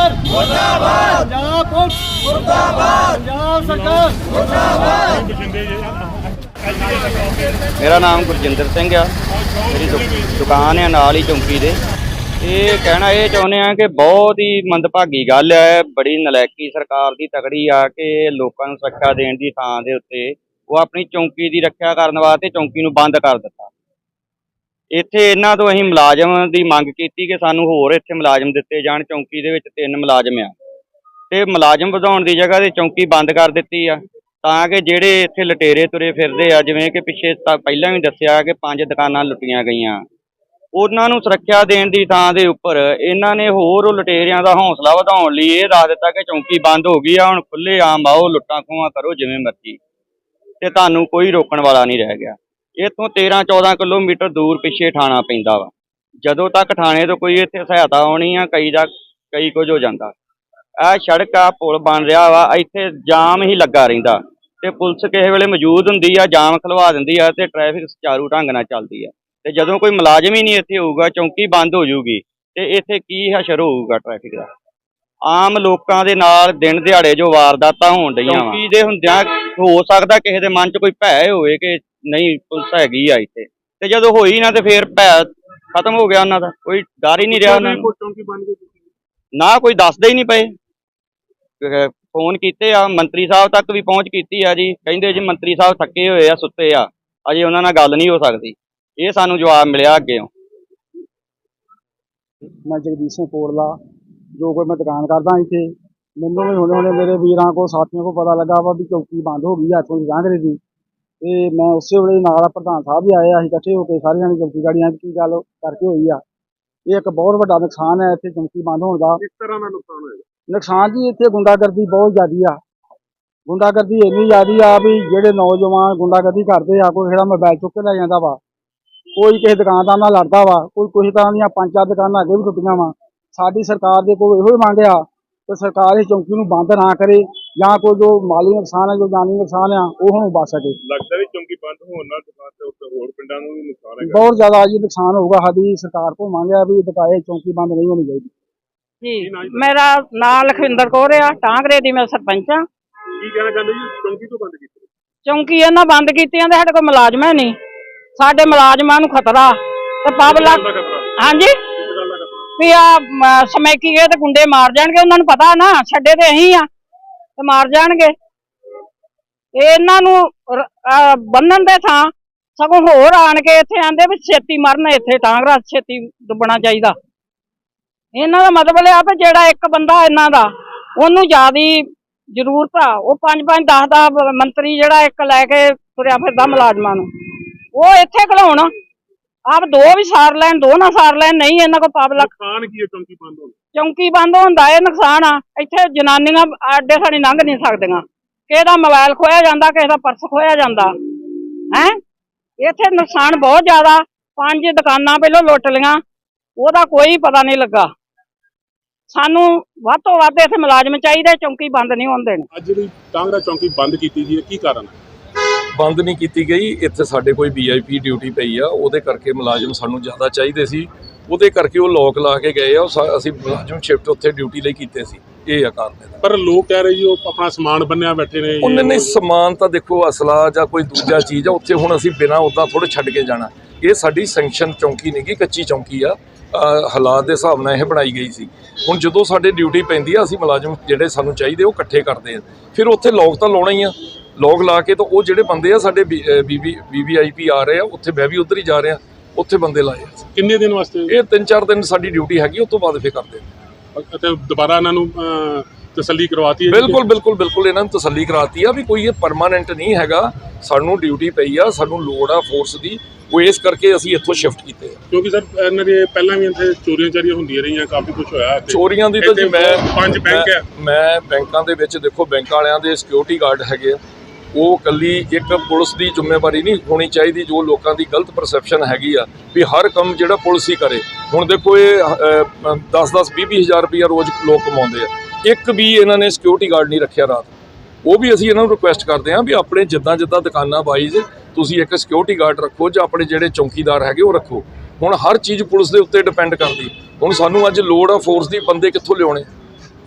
ਸਰਕਾਰ ਮੁਰਦਾਬਾਦ! ਪੰਜਾਬ ਪੁਲਿਸ! ਮੁਰਦਾਬਾਦ! ਪੰਜਾਬ ਸਰਕਾਰ! ਮੇਰਾ ਨਾਮ ਗੁਰਜਿੰਦਰ ਸਿੰਘ ਆ। ਮੇਰੀ ਦੁਕਾਨ ਆ ਨਾਲ ਹੀ ਚੌਂਕੀ ਦੇ। ਇਹ ਕਹਿਣਾ ਇਹ ਚਾਹੁੰਦੇ ਆ ਕਿ ਬਹੁਤ ਹੀ ਮੰਦਭਾਗੀ ਗੱਲ ਹੈ ਬੜੀ ਨਲਾਇਕੀ ਸਰਕਾਰ ਦੀ ਤਕੜੀ ਆ ਕਿ ਲੋਕਾਂ ਨੂੰ ਸੁਰੱਖਿਆ ਦੇਣ ਦੀ ਥਾਂ ਦੇ ਉੱਤੇ ਉਹ ਆਪਣੀ ਚੌਂਕੀ ਦੀ ਰੱਖਿਆ ਕਰਨ ਵਾਸਤੇ ਚੌਂਕੀ ਨੂੰ ਬੰਦ ਕਰ ਦਿੱਤਾ। ਇੱਥੇ ਇਹਨਾਂ ਤੋਂ ਅਸੀਂ ਮੁਲਾਜ਼ਮ ਦੀ ਮੰਗ ਕੀਤੀ ਕਿ ਸਾਨੂੰ ਹੋਰ ਇੱਥੇ ਮੁਲਾਜ਼ਮ ਦਿੱਤੇ ਜਾਣ, ਚੌਂਕੀ ਦੇ ਵਿੱਚ ਤਿੰਨ ਮੁਲਾਜ਼ਮ ਆ। ਤੇ ਮੁਲਾਜ਼ਮ ਵਧਾਉਣ ਦੀ ਜਗ੍ਹਾ ਤੇ ਚੌਂਕੀ ਬੰਦ ਕਰ ਦਿੱਤੀ ਆ, ਤਾਂ ਕਿ ਜਿਹੜੇ ਇੱਥੇ ਲਟੇਰੇ ਤੁਰੇ ਫਿਰਦੇ ਆ, ਜਿਵੇਂ ਕਿ ਪਿੱਛੇ ਤਾਂ ਪਹਿਲਾਂ ਵੀ ਦੱਸਿਆ ਕਿ ਪੰਜ ਦੁਕਾਨਾਂ ਲੁੱਟੀਆਂ ਗਈਆਂ। ਉਹਨਾਂ ਨੂੰ ਸੁਰੱਖਿਆ ਦੇਣ ਦੀ ਥਾਂ ਦੇ ਉੱਪਰ ਇਹਨਾਂ ਨੇ ਹੋਰ ਉਹ ਲਟੇਰਿਆਂ ਦਾ ਹੌਸਲਾ ਵਧਾਉਣ ਲਈ ਇਹ ਦੱਸ ਦਿੱਤਾ ਕਿ ਚੌਂਕੀ ਬੰਦ ਹੋ ਗਈ ਆ, ਹੁਣ ਖੁੱਲੇ ਆਮ ਆਓ, ਲੁੱਟਾਂ ਖੋਹਾਂ ਕਰੋ ਜਿਵੇਂ ਮਰਜ਼ੀ। ਤੇ ਤੁਹਾਨੂੰ ਕੋਈ ਰੋਕਣ ਵਾਲਾ ਨਹੀਂ ਰਹਿ ਗਿਆ। ਇੱਥੋਂ 13 14 ਕਿਲੋਮੀਟਰ ਦੂਰ ਪਿੱਛੇ ਠਾਣਾ ਪੈਂਦਾ ਵਾ। ਜਦੋਂ ਤੱਕ ਥਾਣੇ ਤੋਂ ਕੋਈ ਇੱਥੇ ਸਹਾਇਤਾ ਆਉਣੀ ਆ, ਕਈ ਦਾ ਕਈ ਕੁਝ ਹੋ ਜਾਂਦਾ। ਇਹ ਸੜਕ ਆ ਪੁਲ ਬਣ ਰਿਹਾ ਵਾ, ਇੱਥੇ ਜਾਮ ਹੀ ਲੱਗਾ ਰਹਿੰਦਾ। ਤੇ ਪੁਲਿਸ ਕਿਸੇ ਵੇਲੇ ਮੌਜੂਦ ਹੁੰਦੀ ਆ, ਜਾਮ ਖਲਵਾ ਦਿੰਦੀ ਆ ਤੇ ਟ੍ਰੈਫਿਕ ਸੁਚਾਰੂ ਢੰਗ ਨਾਲ ਚੱਲਦੀ ਆ। ਤੇ ਜਦੋਂ ਕੋਈ ਮੁਲਾਜ਼ਮ ਹੀ ਨਹੀਂ ਇੱਥੇ ਹੋਊਗਾ, ਚੌਂਕੀ ਬੰਦ ਹੋ ਜੂਗੀ ਤੇ ਇੱਥੇ ਕੀ ਹਸ਼ਰ ਹੋਊਗਾ ਟ੍ਰੈਫਿਕ ਦਾ? ਆਮ ਲੋਕਾਂ ਦੇ ਨਾਲ ਦਿਨ ਦਿਹਾੜੇ ਜੋ ਵਾਰਦਾਤਾਂ ਹੋਣ ਡਈਆਂ ਵਾ। ਦੇ ਹੁੰਦਿਆਂ ਹੋ ਸਕਦਾ ਕਿਸੇ ਦੇ ਮਨ 'ਚ ਕੋਈ ਭੈ ਹੋਵੇ ਕਿ ਨਹੀਂ ਪੁਲਿਸ ਹੈਗੀ ਆ ਇੱਥੇ। ਤੇ ਜਦੋਂ ਹੋਈ ਨਾ ਤੇ ਫੇਰ ਭੈ ਖਤਮ ਹੋ ਗਿਆ ਉਹਨਾਂ ਦਾ। ਕੋਈ ਡਰ ਹੀ ਨਹੀਂ ਰਿਹਾ ਉਹਨਾਂ ਨੂੰ। ਨਾ ਕੋਈ ਦੱਸਦੇ ਹੀ ਨਹੀਂ ਪਏ। ਫੋਨ ਕੀਤੇ ਆ ਮੰਤਰੀ ਸਾਹਿਬ ਤੱਕ ਵੀ ਪਹੁੰਚ ਕੀਤੀ ਆ ਜੀ। ਕਹਿੰਦੇ ਜੀ ਮੰਤਰੀ ਸਾਹਿਬ ਥੱਕੇ ਹੋਏ ਆ ਸੁੱਤੇ ਆ। ਅਜੇ ਉਹਨਾਂ ਨਾਲ ਗੱਲ ਨਹੀਂ ਹੋ ਸਕਦੀ। ਇਹ ਸਾਨੂੰ ਜਵਾਬ ਮਿਲਿਆ ਅੱਗੇੋਂ ਮੈਂ ਜਗਦੀਸ਼ ਸਿੰਘ ਕੋਟਲਾ ਜੋ ਕੋਈ ਮੈਂ ਦੁਕਾਨ ਕਰਦਾ ਇੱਥੇ ਮੈਨੂੰ ਵੀ ਹੁਣੇ ਹੁਣੇ ਮੇਰੇ ਵੀਰਾਂ ਕੋ ਸਾਥੀਆਂ ਕੋ ਪਤਾ ਲੱਗਾ ਵਾ ਵੀ ਚੌਕੀ ਬੰਦ ਹੋ ਗਈ ਆ ਇੱਥੋਂ ਦੀ ਰਾਂਗਰੇ ਦੀ ਤੇ ਮੈਂ ਉਸੇ ਵੇਲੇ ਨਾਲ ਪ੍ਰਧਾਨ ਸਾਹਿਬ ਵੀ ਆਏ ਆ, ਅਸੀਂ ਇਕੱਠੇ ਹੋ ਕੇ ਸਾਰਿਆਂ ਨੇ ਚੌਕੀ ਗਾੜੀਆਂ ਕੀ ਗੱਲ ਕਰਕੇ ਹੋਈ ਆ। ਇਹ ਇੱਕ ਬਹੁਤ ਵੱਡਾ ਨੁਕਸਾਨ ਹੈ ਇੱਥੇ ਚੌਕੀ ਬੰਦ ਹੋਣ ਦਾ। ਕਿਸ ਤਰ੍ਹਾਂ ਦਾ ਨੁਕਸਾਨ ਹੋਏਗਾ ਨੁਕਸਾਨ ਜੀ ਇੱਥੇ ਗੁੰਡਾਗਰਦੀ ਬਹੁਤ ਜ਼ਿਆਦੀ ਆ। ਗੁੰਡਾਗਰਦੀ ਇੰਨੀ ਜ਼ਿਆਦੀ ਆ ਵੀ ਜਿਹੜੇ ਨੌਜਵਾਨ ਗੁੰਡਾਗਰਦੀ ਕਰਦੇ ਆ ਕੋਈ ਜਿਹੜਾ ਮੋਬਾਈਲ ਚੁੱਕ ਕੇ ਲੈ ਜਾਂਦਾ ਵਾ ਕੋਈ ਕਿਸੇ ਦੁਕਾਨਦਾਰ ਨਾਲ ਲੜਦਾ ਵਾ ਕੋਈ ਕਿਸੇ ਤਰ੍ਹਾਂ ਦੀਆਂ ਪੰਜ ਚਾਰ ਦੁਕਾਨਾਂ ਅੱਗੇ ਵੀ ਟੁੱਟੀਆਂ ਵਾ ਸਾਡੀ ਸਰਕਾਰ ਦੇ ਕੋਲ ਇਹੋ ਹੀ ਮੰਗ ਆ ਕਿ ਸਰਕਾਰ ਇਸ ਚੌਂਕੀ ਨੂੰ ਬੰਦ ਨਾ ਕਰੇ ਜਾਂ ਕੋਈ ਜੋ ਮਾਲੀ ਨੁਕਸਾਨ ਹੈ ਜੋ ਜਾਨੀ ਨੁਕਸਾਨ ਆ ਉਹ ਹੁਣ ਬਚ ਸਕੇ। ਲੱਗਦਾ ਵੀ ਚੌਂਕੀ ਬੰਦ ਹੋਣ ਨਾਲ ਦੁਕਾਨ ਤੇ ਉੱਤੇ ਹੋਰ ਪਿੰਡਾਂ ਨੂੰ ਵੀ ਨੁਕਸਾਨ ਹੈਗਾ। ਬਹੁਤ ਜ਼ਿਆਦਾ ਜੀ ਨੁਕਸਾਨ ਹੋਊਗਾ। ਸਾਡੀ ਸਰਕਾਰ ਕੋਲ ਮੰਗ ਆ ਵੀ ਦੁਕਾਏ ਚੌਂਕੀ ਬੰਦ ਨਹੀਂ ਹੋਣੀ ਚਾਹੀਦੀ। ਜੀ। ਮੇਰਾ ਨਾਂ ਲਖਵਿੰਦਰ ਕੌਰ ਆ ਟਾਂਗਰੇ ਦੀ ਮੈਂ ਸਰਪੰਚ ਆ। ਕੀ ਕਹਿਣਾ ਚਾਹੁੰਦੇ ਜੀ? ਚੌਂਕੀ ਤੋਂ ਬੰਦ ਕੀਤੀ? ਚੌਂਕੀ ਇਹਨਾਂ ਬੰਦ ਕੀਤੀਆਂ ਤੇ ਸਾਡੇ ਕੋਲ ਮੁਲਾਜ਼ਮ ਹੈ ਨਹੀਂ। ਸਾਡੇ ਮੁਲਾਜ਼ਮਾਂ ਨੂੰ ਖਤਰਾ। ਤੇ ਪਬਲਿਕ ਹਾਂਜੀ? ਵੀ ਆ ਸਮੈਕੀ ਗਏ ਤੇ ਗੁੰਡੇ ਮਾਰ ਜਾਣਗੇ, ਉਹਨਾਂ ਨੂੰ ਪਤਾ ਨਾ, ਛੱਡੇ ਤੇ ਅਸੀਂ ਆ, ਤੇ ਮਾਰ ਜਾਣਗੇ। ਇਹਨਾਂ ਨੂੰ ਬੰਨਣ ਦੇ ਥਾਂ ਸਗੋਂ ਹੋਰ ਆਣ ਕੇ ਇੱਥੇ ਆਂਦੇ ਵੀ ਛੇਤੀ ਮਰਨ, ਇੱਥੇ ਟਾਂਗਰਾ ਛੇਤੀ ਡੁੱਬਣਾ ਚਾਹੀਦਾ। ਇਹਨਾਂ ਦਾ ਮਤਲਬ ਇਹ ਆ ਵੀ ਜਿਹੜਾ ਇੱਕ ਬੰਦਾ ਇਹਨਾਂ ਦਾ, ਉਹਨੂੰ ਜਿਆਦੀ ਜ਼ਰੂਰਤ ਆ। ਉਹ ਪੰਜ ਪੰਜ 10 10 ਮੰਤਰੀ ਜਿਹੜਾ ਇੱਕ ਲੈ ਕੇ ਤੁਰਿਆ ਫਿਰਦਾ ਮੁਲਾਜ਼ਮਾਂ ਨੂੰ। ਉਹ ਇੱਥੇ ਘਲਾਉਣ ਆਪ ਦੋ ਵੀ ਸਾਰ ਲੈਣ ਦੋ ਨਾ ਸਾਰ ਲੈਣ ਨਹੀਂ ਇਹਨਾਂ ਕੋਲ ਪਬਲਿਕ ਨੁਕਸਾਨ ਕੀ ਹੈ ਚੌਂਕੀ ਬੰਦ ਹੋਣ? ਚੌਂਕੀ ਬੰਦ ਹੁੰਦਾ ਇਹ ਨੁਕਸਾਨ ਆ ਇੱਥੇ ਜਨਾਨੀਆਂ ਅੱਡੇ ਸਾਡੀ ਲੰਘ ਨਹੀਂ ਸਕਦੀਆਂ। ਕਿਸੇ ਦਾ ਮੋਬਾਈਲ ਖੋਇਆ ਜਾਂਦਾ ਕਿਸੇ ਦਾ ਪਰਸ ਖੋਇਆ ਜਾਂਦਾ। ਹੈ? ਇੱਥੇ ਨੁਕਸਾਨ ਬਹੁਤ ਜ਼ਿਆਦਾ ਪੰਜ ਦੁਕਾਨਾਂ ਪਹਿਲਾਂ ਲੁੱਟ ਲੀਆਂ ਉਹਦਾ ਕੋਈ ਪਤਾ ਨਹੀਂ ਲੱਗਾ। ਸਾਨੂੰ ਵੱਧ ਤੋਂ ਵੱਧ ਇੱਥੇ ਮੁਲਾਜ਼ਮ ਚਾਹੀਦੇ ਚੌਂਕੀ ਬੰਦ ਨਹੀਂ ਹੋਣ ਦੇਣੀ। ਅੱਜ ਜਿਹੜੀ ਟਾਂਗਰਾ ਚੌਂਕੀ ਬੰਦ ਕੀਤੀ ਜੀ ਕੀ ਕਾਰਨ ਹੈ? ਬੰਦ ਨਹੀਂ ਕੀਤੀ ਗਈ। ਇੱਥੇ ਸਾਡੇ ਕੋਈ ਵੀਆਈਪੀ ਡਿਊਟੀ ਪਈ ਆ। ਉਹਦੇ ਕਰਕੇ ਮੁਲਾਜ਼ਮ ਸਾਨੂੰ ਜ਼ਿਆਦਾ ਚਾਹੀਦੇ ਸੀ। ਉਹਦੇ ਕਰਕੇ ਉਹ ਲੋਕ ਲਾ ਕੇ ਗਏ ਆ। ਅਸੀਂ ਮੁਲਾਜ਼ਮ ਸ਼ਿਫਟ ਉੱਥੇ ਡਿਊਟੀ ਲਈ ਕੀਤੇ ਸੀ। ਇਹ ਆ ਕਾਰਨ ਇਹਦਾ। ਪਰ ਲੋਕ ਕਹਿ ਰਹੇ ਜੀ ਉਹ ਆਪਣਾ ਸਮਾਨ ਬੰਨਿਆ ਬੈਠੇ ਨੇ। ਉਹਨੇ ਨੇ ਸਮਾਨ ਤਾਂ ਦੇਖੋ ਅਸਲਾ ਜਾਂ ਕੋਈ ਦੂਜਾ ਚੀਜ਼ ਆ। ਉੱਥੇ ਹੁਣ ਅਸੀਂ ਬਿਨਾਂ ਉਦਾਂ ਥੋੜੇ ਛੱਡ ਕੇ ਜਾਣਾ। ਇਹ ਸਾਡੀ ਸੈਂਕਸ਼ਨ ਚੌਂਕੀ ਨਹੀਂ ਗੀ ਕੱਚੀ ਚੌਂਕੀ ਆ। ਹਾਲਾਤ ਦੇ ਹਿਸਾਬ ਨਾਲ ਇਹ ਬਣਾਈ ਗਈ ਸੀ। ਹੁਣ ਜਦੋਂ ਸਾਡੇ ਡਿਊਟੀ ਪੈਂਦੀ ਆ ਅਸੀਂ ਮੁਲਾਜ਼ਮ ਜਿਹੜੇ ਸਾਨੂੰ ਚਾਹੀਦੇ ਉਹ ਇਕੱਠੇ ਕਰਦੇ ਆ। ਫਿਰ ਉੱਥੇ ਲੋਕ ਤਾਂ ਲਾਉਣਾ ਹੀ ਆ। ਲੋਕ ਲਾ ਕੇ ਤਾਂ ਉਹ ਜਿਹੜੇ ਬੰਦੇ ਆ ਸਾਡੇ ਬੀਬੀ ਬੀਬੀਆਈਪੀ ਆ ਰਹੇ ਆ ਉੱਥੇ ਮੈਂ ਵੀ ਉਧਰ ਹੀ ਜਾ ਰਿਹਾ ਉੱਥੇ ਬੰਦੇ ਲਾਏ ਆ ਕਿੰਨੇ ਦਿਨ ਵਾਸਤੇ ਇਹ ਤਿੰਨ ਚਾਰ ਦਿਨ ਸਾਡੀ ਡਿਊਟੀ ਹੈਗੀ ਉਸ ਤੋਂ ਬਾਅਦ ਫੇਰ ਕਰਦੇ। ਅਤੇ ਦੁਬਾਰਾ ਇਹਨਾਂ ਨੂੰ ਤਸੱਲੀ ਕਰਵਾਤੀ ਹੈ? ਬਿਲਕੁਲ ਬਿਲਕੁਲ ਬਿਲਕੁਲ ਇਹਨਾਂ ਨੂੰ ਤਸੱਲੀ ਕਰਾਤੀ ਆ ਵੀ ਕੋਈ ਇਹ ਪਰਮਾਨੈਂਟ ਨਹੀਂ ਹੈਗਾ ਸਾਨੂੰ ਡਿਊਟੀ ਪਈ ਆ ਸਾਨੂੰ ਲੋੜ ਆ ਫੋਰਸ ਦੀ ਉਹ ਇਸ ਕਰਕੇ ਅਸੀਂ ਇੱਥੋਂ ਸ਼ਿਫਟ ਕੀਤੇ ਕਿਉਂਕਿ ਸਰ ਇਹਨਾਂ ਦੇ ਪਹਿਲਾਂ ਵੀ ਇੱਥੇ ਚੋਰੀਆਂ ਚਾਰੀਆਂ ਹੁੰਦੀਆਂ ਰਹੀਆਂ ਕਾਫੀ ਕੁਝ ਹੋਇਆ ਚੋਰੀਆਂ ਦੀ ਤਾਂ ਜੀ ਮੈਂ ਪੰਜ ਬੈਂਕ ਹੈ। ਮੈਂ ਬੈਂਕਾਂ ਦੇ ਵਿੱਚ ਦੇਖੋ ਬੈਂਕ ਵਾਲਿਆਂ ਦੇ ਸਿਕਿਉਰਿਟੀ ਗਾਰਡ ਹੈਗੇ ਆ ਉਹ ਕੱਲੀ ਇੱਕ ਪੁਲਿਸ ਦੀ ਜ਼ਿੰਮੇਵਾਰੀ ਨਹੀਂ ਹੋਣੀ ਚਾਹੀਦੀ, ਜੋ ਲੋਕਾਂ ਦੀ ਗਲਤ ਪਰਸੈਪਸ਼ਨ ਹੈਗੀ ਆ, ਵੀ ਹਰ ਕੰਮ ਜਿਹੜਾ ਪੁਲਿਸ ਹੀ ਕਰੇ। ਹੁਣ ਦੇਖੋ ਇਹ 10-10 20 ਹਜ਼ਾਰ ਰੁਪਇਆ ਰੋਜ਼ ਲੋਕ ਕਮਾਉਂਦੇ ਆ। ਇੱਕ ਵੀ ਇਹਨਾਂ ਨੇ ਸਿਕਿਉਰਿਟੀ ਗਾਰਡ ਨਹੀਂ ਰੱਖਿਆ ਰਾਤ। ਉਹ ਵੀ ਅਸੀਂ ਇਹਨਾਂ ਨੂੰ ਰਿਕੁਐਸਟ ਕਰਦੇ ਹਾਂ ਵੀ ਆਪਣੇ ਜਿੱਦਾਂ ਜਿੱਦਾਂ ਦੁਕਾਨਾਂ ਵਾਈਜ਼ ਤੁਸੀਂ ਇੱਕ ਸਿਕਿਉਰਿਟੀ ਗਾਰਡ ਰੱਖੋ ਜਾਂ ਆਪਣੇ ਜਿਹੜੇ ਚੌਕੀਦਾਰ ਹੈਗੇ ਉਹ ਰੱਖੋ। ਹੁਣ ਹਰ ਚੀਜ਼ ਪੁਲਿਸ ਦੇ ਉੱਤੇ ਡਿਪੈਂਡ ਕਰਦੀ। ਹੁਣ ਸਾਨੂੰ ਅੱਜ ਲੋੜ ਆ ਫੋਰਸ ਦੀ ਬੰਦੇ ਕਿੱਥੋਂ ਲਿਆਉਣੇ?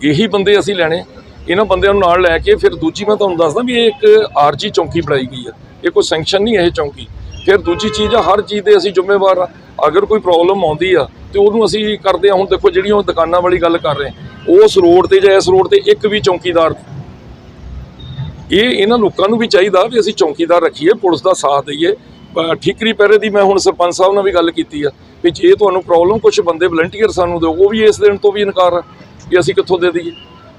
ਇਹੀ ਬੰਦੇ ਅਸੀਂ ਲੈਣੇ। ਇਹਨਾਂ ਬੰਦਿਆਂ ਨੂੰ ਨਾਲ ਲੈ ਕੇ ਫਿਰ ਦੂਜੀ ਮੈਂ ਤੁਹਾਨੂੰ ਦੱਸਦਾ ਵੀ ਇਹ ਇੱਕ ਆਰਜੀ ਚੌਂਕੀ ਬਣਾਈ ਗਈ ਹੈ। ਇਹ ਕੋਈ ਸੈਂਕਸ਼ਨ ਨਹੀਂ ਇਹ ਚੌਂਕੀ। ਫਿਰ ਦੂਜੀ ਚੀਜ਼ ਆ, ਹਰ ਚੀਜ਼ ਦੇ ਅਸੀਂ ਜ਼ਿੰਮੇਵਾਰ ਆ। ਅਗਰ ਕੋਈ ਪ੍ਰੋਬਲਮ ਆਉਂਦੀ ਆ, ਤੇ ਉਹਨੂੰ ਅਸੀਂ ਕਰਦੇ ਆ, ਹੁਣ ਦੇਖੋ ਜਿਹੜੀਆਂ ਉਹ ਦੁਕਾਨਾਂ ਵਾਲੀ ਗੱਲ ਕਰ ਰਹੇ ਉਸ ਰੋਡ ਤੇ ਜਾਂ ਇਸ ਰੋਡ ਤੇ ਇੱਕ ਵੀ ਚੌਂਕੀਦਾਰ ਇਹ ਇਹਨਾਂ ਲੋਕਾਂ ਨੂੰ ਵੀ ਚਾਹੀਦਾ ਵੀ ਅਸੀਂ ਚੌਂਕੀਦਾਰ ਰੱਖੀਏ, ਪੁਲਿਸ ਦਾ ਸਾਥ ਦਈਏ। ਠੀਕਰੀ ਪਹਿਰੇ ਦੀ ਮੈਂ ਹੁਣ ਸਰਪੰਚ ਸਾਹਿਬ ਨਾਲ ਵੀ ਗੱਲ ਕੀਤੀ ਆ ਵੀ ਜੇ ਤੁਹਾਨੂੰ ਪ੍ਰੋਬਲਮ ਕੁਝ ਬੰਦੇ ਵਲੰਟੀਅਰ ਸਾਨੂੰ ਦਿਓ, ਉਹ ਵੀ ਇਸ ਦੇਣ ਤੋਂ ਵੀ ਇਨਕਾਰ ਆ, ਵੀ ਅਸੀਂ ਕਿੱਥੋਂ ਦੇ ਦਈਏ।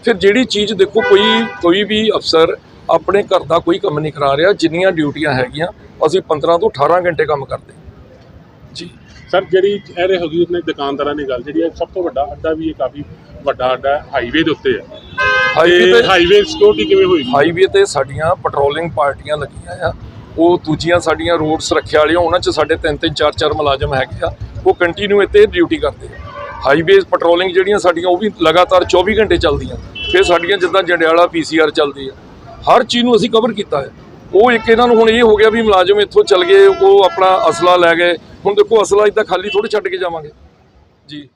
ਫਿਰ ਜਿਹੜੀ ਚੀਜ਼ ਦੇਖੋ ਕੋਈ ਕੋਈ ਵੀ ਅਫਸਰ ਆਪਣੇ ਘਰ ਦਾ ਕੋਈ ਕੰਮ ਨਹੀਂ ਕਰਾ ਰਿਹਾ ਜਿੰਨੀਆਂ ਡਿਊਟੀਆਂ ਹੈਗੀਆਂ ਅਸੀਂ 15 ਤੋਂ 18 ਘੰਟੇ ਕੰਮ ਕਰਦੇ ਜੀ। ਸਰ ਜਿਹੜੀ ਇਹ ਰਹੇ ਹੋਗੀ ਉਹਨੇ ਦੁਕਾਨਦਾਰਾਂ ਦੀ ਗੱਲ ਜਿਹੜੀ ਹੈ ਸਭ ਤੋਂ ਵੱਡਾ ਅੱਡਾ ਵੀ ਇਹ ਕਾਫੀ ਵੱਡਾ ਅੱਡਾ ਹਾਈਵੇ ਦੇ ਉੱਤੇ ਹੈ। ਹਾਈਵੇ ਤੇ ਹਾਈਵੇ ਸਿਕਿਉਰਿਟੀ ਕਿਵੇਂ ਹੋਏਗੀ ਹਾਈਵੇ ਤੇ ਸਾਡੀਆਂ ਪੈਟਰੋਲਿੰਗ ਪਾਰਟੀਆਂ ਲੱਗੀਆਂ ਆ। ਉਹ ਦੂਜੀਆਂ ਸਾਡੀਆਂ ਰੋਡ ਸੁਰੱਖਿਆ ਵਾਲੀਆਂ ਉਹਨਾਂ 'ਚ ਸਾਡੇ ਤਿੰਨ ਤਿੰਨ ਚਾਰ ਚਾਰ ਮੁਲਾਜ਼ਮ ਹੈਗੇ ਆ। ਉਹ ਕੰਟੀਨਿਊ ਇੱਥੇ ਡਿਊਟੀ ਕਰਦੇ ਆ। ਹਾਈਵੇ ਪੈਟਰੋਲਿੰਗ ਜਿਹੜੀਆਂ ਸਾਡੀਆਂ ਉਹ ਵੀ ਲਗਾਤਾਰ 24 ਘੰਟੇ ਚੱਲਦੀਆਂ। ਫਿਰ ਸਾਡੀਆਂ ਜਿੱਦਾਂ ਜੰਡਿਆਲਾ ਪੀਸੀਆਰ ਚੱਲਦੀ ਹੈ ਹਰ ਚੀਜ਼ ਨੂੰ ਅਸੀਂ ਕਵਰ ਕੀਤਾ ਹੈ। ਉਹ ਇੱਕ ਇਹਨਾਂ ਨੂੰ ਹੁਣ ਇਹ ਹੋ ਗਿਆ ਵੀ ਮੁਲਾਜ਼ਮ ਇੱਥੋਂ ਚੱਲ ਗਏ, ਉਹ ਆਪਣਾ ਅਸਲਾ ਲੈ ਗਏ, ਹੁਣ ਦੇਖੋ ਅਸਲਾ ਇਦਾਂ ਖਾਲੀ ਥੋੜੀ ਛੱਡ ਕੇ ਜਾਵਾਂਗੇ। ਜੀ।